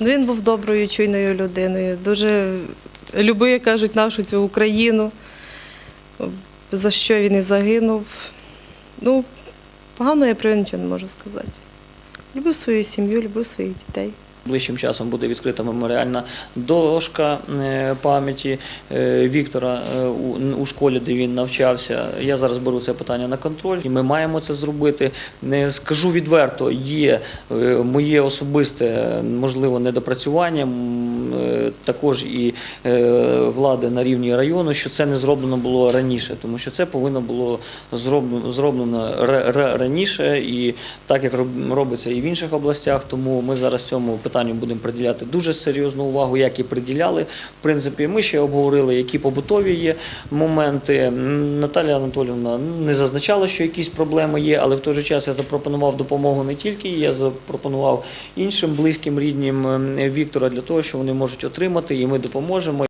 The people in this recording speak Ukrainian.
Ну, Він був доброю, чуйною людиною. Дуже любив, як кажуть, нашу цю Україну, за що він і загинув. Ну, погано я про нього нічого не можу сказати. Любив свою сім'ю, любив своїх дітей. Ближчим часом буде відкрита меморіальна дошка е, пам'яті е, Віктора е, у- школі, де він навчався. Я зараз беру це питання на контроль, і ми маємо це зробити. Скажу відверто, є моє особисте, можливо, недопрацювання, також і влади на рівні району, що це не зроблено було раніше, тому що це повинно було зроблено, зроблено ра- ра- раніше, і так як робиться і в інших областях. Тому ми зараз цьому питанню будемо приділяти дуже серйозну увагу, як і приділяли. В принципі, ми ще обговорили, які побутові є моменти. Наталія Анатолівна не зазначала, що якісь проблеми є, але в той же час я запропонував допомогу не тільки я запропонував іншим близьким ріднім ем, Віктора для того, що вони можуть отримати, і ми допоможемо.